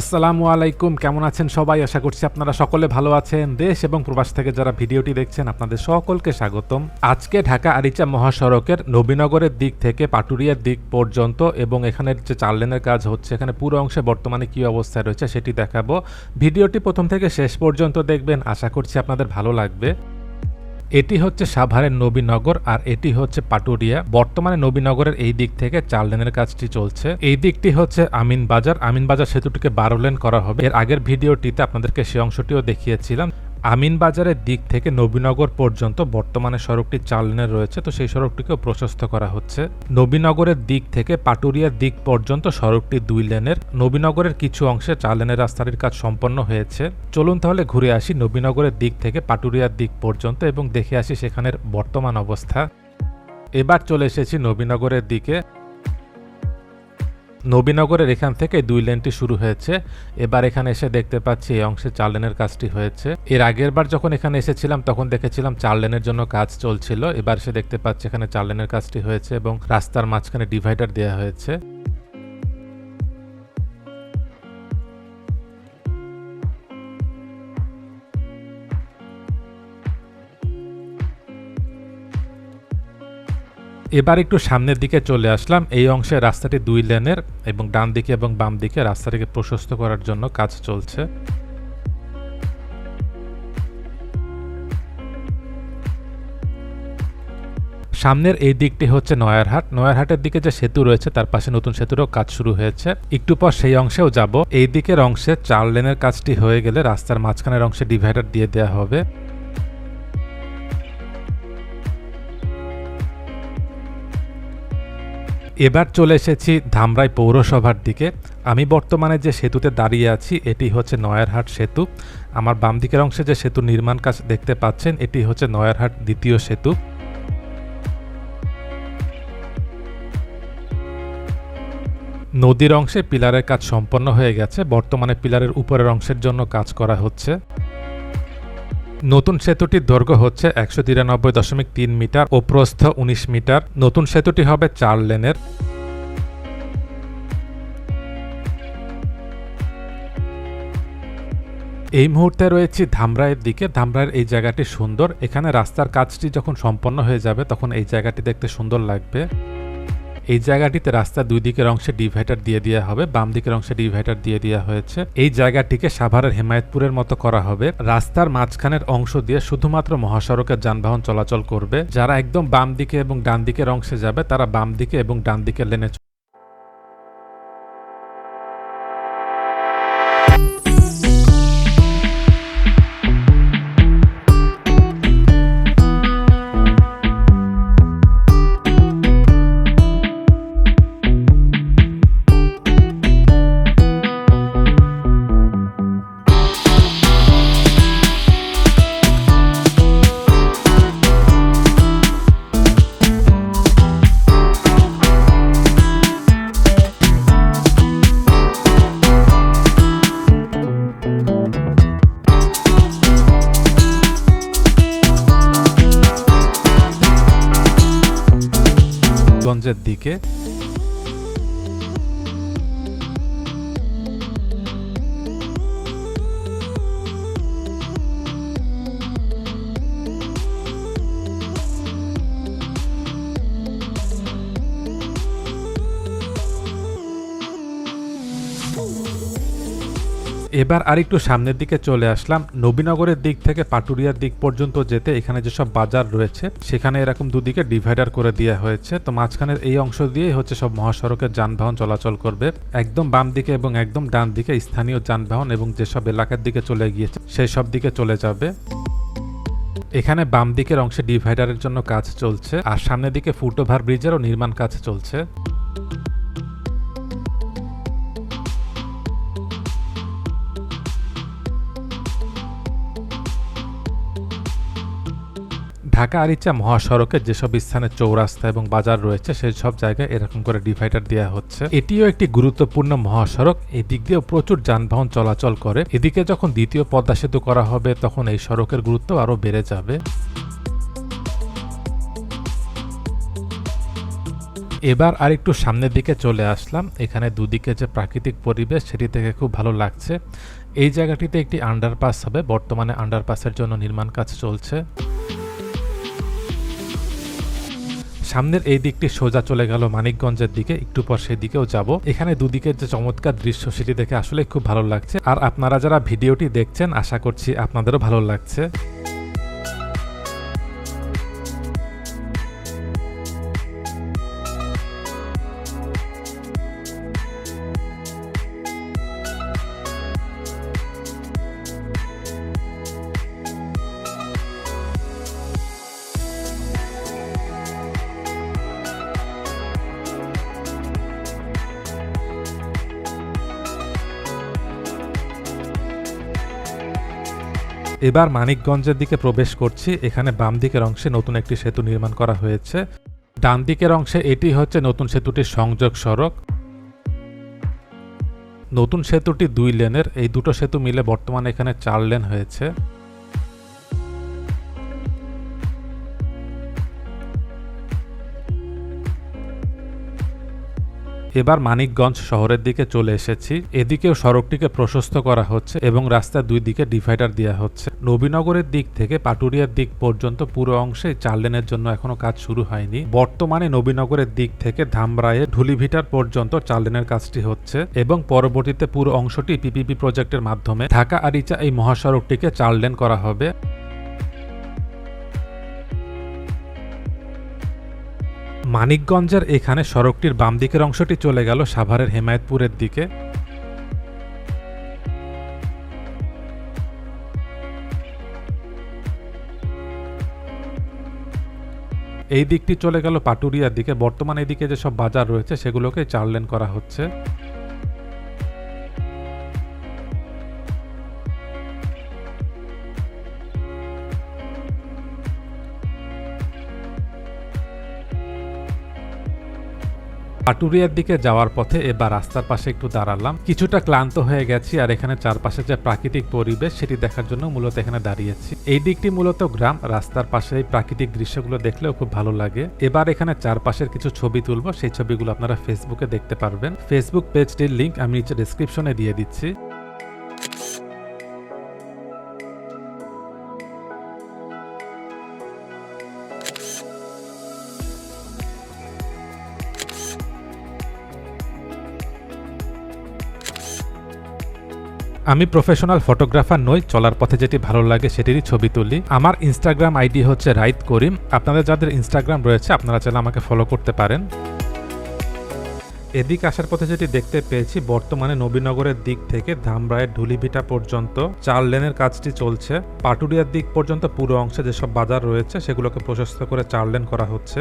আসসালামু আলাইকুম, কেমন আছেন সবাই? আশা করছি আপনারা সকলে ভালো আছেন। দেশ এবং প্রবাস থেকে যারা ভিডিওটি দেখছেন, আপনাদের সকলকে স্বাগতম। আজকে ঢাকা আরিচা মহাসড়কের নবীনগরের দিক থেকে পাটুরিয়ার দিক পর্যন্ত এবং এখানের যে চার লেনের কাজ হচ্ছে, এখানে পুরো অংশে বর্তমানে কী অবস্থায় রয়েছে সেটি দেখাবো। ভিডিওটি প্রথম থেকে শেষ পর্যন্ত দেখবেন। আশা করছি আপনাদের ভালো লাগবে। এটি হচ্ছে সাভারের নবীনগর আর এটি হচ্ছে পাটুরিয়া। বর্তমানে নবীনগরের এই দিক থেকে চার লেনের কাজটি চলছে। এই দিকটি হচ্ছে আমিন বাজার আমিন বাজার সেতুটিকে বারো লেন করা হবে। এর আগের ভিডিওটিতে আপনাদেরকে সে অংশটিও দেখিয়েছিলাম। আমিন বাজারের দিক থেকে নবীনগর পর্যন্ত বর্তমানে সড়কটি চার লেনের রয়েছে, তো সেই সড়কটিকেও প্রশস্ত করা হচ্ছে। নবীনগরের দিক থেকে পাটুরিয়ার দিক পর্যন্ত সড়কটি দুই লেনের। নবীনগরের কিছু অংশে চার লেনের রাস্তাটির কাজ সম্পন্ন হয়েছে। চলুন তাহলে ঘুরে আসি নবীনগরের দিক থেকে পাটুরিয়ার দিক পর্যন্ত এবং দেখে আসি সেখানের বর্তমান অবস্থা। এবার চলে এসেছি নবীনগরের দিকে। নবীনগরের এখান থেকে দুই লেনটি শুরু হয়েছে। এবার এখানে এসে দেখতে পাচ্ছি এই অংশে চার লেনের কাজটি হয়েছে। এর আগের বার যখন এখানে এসেছিলাম, তখন দেখেছিলাম চার লেনের জন্য কাজ চলছিল। এবার সে দেখতে পাচ্ছি এখানে চার লেনের কাজটি হয়েছে এবং রাস্তার মাঝখানে ডিভাইডার দেওয়া হয়েছে। এবার একটু সামনের দিকে চলে আসলাম। এই অংশে রাস্তাটি দুই লেনের এবং ডান দিকে এবং বাম দিকে রাস্তাটিকে প্রশস্ত করার জন্য কাজ চলছে। সামনের এই দিকটি হচ্ছে নয়ারহাট। নয়ারহাটের দিকে যে সেতু রয়েছে, তার পাশে নতুন সেতুরও কাজ শুরু হয়েছে। একটু পর সেই অংশেও যাব। এই দিকের অংশে চার লেনের কাজটি হয়ে গেলে রাস্তার মাঝখানের অংশে ডিভাইডার দিয়ে দেওয়া হবে। এবার চলে এসেছি ধামরাই পৌরসভার দিকে। আমি বর্তমানে যে সেতুতে দাঁড়িয়ে আছি, এটি হচ্ছে নয়ারহাট সেতু। আমার বাম দিকের অংশে যে সেতু নির্মাণ কাজ দেখতে পাচ্ছেন, এটি হচ্ছে নয়ারহাট দ্বিতীয় সেতু। নদীর অংশে পিলারের কাজ সম্পন্ন হয়ে গেছে। বর্তমানে পিলারের উপরের অংশের জন্য কাজ করা হচ্ছে। নতুন সেতুটির দৈর্ঘ্য হচ্ছে একশো তিরানব্বই দশমিক তিন মিটার ও প্রস্থ উনিশ মিটার। নতুন সেতুটি হবে চার লেনের। এই মুহূর্তে রয়েছি ধামরাইয়ের দিকে। ধামরাইয়ের এই জায়গাটি সুন্দর। এখানে রাস্তার কাজটি যখন সম্পন্ন হয়ে যাবে, তখন এই জায়গাটি দেখতে সুন্দর লাগবে। এই জায়গাটিতে রাস্তা দুই দিকের অংশে ডিভাইডার দিয়ে দেওয়া হবে, বাম দিকের অংশে ডিভাইডার দিয়ে দেওয়া হয়েছে। এই জায়গাটিকে সাভারের হেমায়তপুরের মতো করা হবে। রাস্তার মাঝখানের অংশ দিয়ে শুধুমাত্র মহাসড়কের যানবাহন চলাচল করবে। যারা একদম বাম দিকে এবং ডান দিকের অংশে যাবে, তারা বাম দিকে এবং ডান দিকের লেনে গঞ্জের দিকে এবার আরেকটু সামনের দিকে চলে আসলাম। নবীনগরের দিক থেকে পাটুরিয়ার দিক পর্যন্ত যেতে এখানে যেসব বাজার রয়েছে, সেখানে এরকম দুদিকে ডিভাইডার করে দেওয়া হয়েছে। তো মাঝখানের এই অংশ দিয়েই হচ্ছে সব মহাসড়কের যানবাহন চলাচল করবে। একদম বাম দিকে এবং একদম ডান দিকে স্থানীয় যানবাহন এবং যেসব এলাকার দিকে চলে গিয়েছে, সেই সব দিকে চলে যাবে। এখানে বাম দিকের অংশে ডিভাইডারের জন্য কাজ চলছে, আর সামনের দিকে ফুটওভার ব্রিজেরও নির্মাণ কাজ চলছে। ঢাকা, আরিচা মহাসড়কের যেসব স্থানে চৌরাস্তা এবং বাজার রয়েছে, সেই সব জায়গায় এরকম করে ডিভাইডার দেওয়া হচ্ছে। এটিও একটি গুরুত্বপূর্ণ মহাসড়ক। এদিক দিয়েও প্রচুর যানবাহন চলাচল করে। এদিকে যখন দ্বিতীয় পদ্মা সেতু করা হবে, তখন এই সড়কের গুরুত্ব আরও বেড়ে যাবে। এবার আর একটু সামনের দিকে চলে আসলাম। এখানে দুদিকে যে প্রাকৃতিক পরিবেশ, সেটি থেকে খুব ভালো লাগছে। এই জায়গাটিতে একটি আন্ডারপাস হবে। বর্তমানে আন্ডারপাসের জন্য নির্মাণ কাজ চলছে। সামনের এই দিকটি সোজা চলে গেল মানিকগঞ্জের দিকে, একটু পর সেদিকেও যাব। এখানে দুদিকের যে চমৎকার দৃশ্য সেটি দেখে আসলে খুব ভালো লাগছে। আর আপনারা যারা ভিডিওটি দেখছেন, আশা করছি আপনাদেরও ভালো লাগছে। এবার মানিকগঞ্জের দিকে প্রবেশ করছি। এখানে বাম দিকের অংশে নতুন একটি সেতু নির্মাণ করা হয়েছে। ডান দিকের অংশে এটি হচ্ছে নতুন সেতুটির সংযোগ সড়ক। নতুন সেতুটি দুই লেনের। এই দুটো সেতু মিলে বর্তমানে এখানে চার লেন হয়েছে। এবার মানিকগঞ্জ শহরের দিকে চলে এসেছি। এদিকেও সড়কটিকে প্রশস্ত করা হচ্ছে এবং রাস্তার দুই দিকে ডিভাইডার দেওয়া হচ্ছে। নবীনগরের দিক থেকে পাটুরিয়ার দিক পর্যন্ত পুরো অংশে চার লেনের জন্য এখনও কাজ শুরু হয়নি। বর্তমানে নবীনগরের দিক থেকে ধামরায়ে ঢুলিভিটার পর্যন্ত চার লেনের কাজটি হচ্ছে এবং পরবর্তীতে পুরো অংশটি পিপিপি প্রজেক্টের মাধ্যমে ঢাকা আরিচা এই মহাসড়কটিকে চার লেন করা হবে। মানিকগঞ্জের এখানে সড়কটির বাম দিকের অংশটি চলে গেল সাভারের হেমায়তপুরের দিকে। এই দিকটি চলে গেল পাটুরিয়ার দিকে। বর্তমানে এদিকে যেসব বাজার রয়েছে সেগুলোকে চার লেন করা হচ্ছে। পাটুরিয়ার দিকে যাওয়ার পথে এবার রাস্তার পাশে একটু দাঁড়ালাম। কিছুটা ক্লান্ত হয়ে গেছি আর এখানে চারপাশে যে প্রাকৃতিক পরিবেশ সেটি দেখার জন্য মূলত এখানে দাঁড়িয়েছি। এই দিকটি মূলত গ্রাম, রাস্তার পাশে এই প্রাকৃতিক দৃশ্যগুলো দেখলেও খুব ভালো লাগে। এবার এখানে চারপাশের কিছু ছবি তুলবো, সেই ছবিগুলো আপনারা ফেসবুকে দেখতে পারবেন। ফেসবুক পেজটির লিঙ্ক আমি নিচে ডিসক্রিপশনে দিয়ে দিচ্ছি। আমি প্রফেশনাল ফটোগ্রাফার নই, চলার পথে যেটি ভালো লাগে সেটিরই ছবি তুলি। আমার ইনস্টাগ্রাম আইডি হচ্ছে রাইত করিম। আপনাদের যাদের ইনস্টাগ্রাম রয়েছে, আপনারা চাইলে আমাকে ফলো করতে পারেন। এদিক আসার পথে যেটি দেখতে পেয়েছি, বর্তমানে নবীনগরের দিক থেকে ধামরায়ের ঢুলিভিটা পর্যন্ত চার লেনের কাজটি চলছে। পাটুরিয়ার দিক পর্যন্ত পুরো অংশে যেসব বাজার রয়েছে, সেগুলোকে প্রশস্ত করে চার লেন করা হচ্ছে।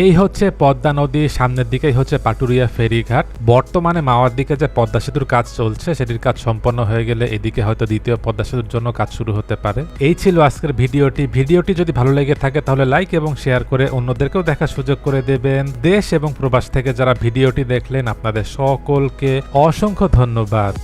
এই হচ্ছে পদ্মা নদী, সামনের দিকেই হচ্ছে পাটুরিয়া ফেরিঘাট। বর্তমানে মাওয়ার দিকে যে পদ্মা সেতুর কাজ চলছে, সেটির কাজ সম্পন্ন হয়ে গেলে এদিকে হয়তো দ্বিতীয় পদ্মা সেতুর জন্য কাজ শুরু হতে পারে। এই ছিল আজকের ভিডিওটি। ভিডিওটি যদি ভালো লেগে থাকে, তাহলে লাইক এবং শেয়ার করে অন্যদেরকেও দেখার সুযোগ করে দেবেন। দেশ এবং প্রবাস থেকে যারা ভিডিওটি দেখলেন, আপনাদের সকলকে অসংখ্য ধন্যবাদ।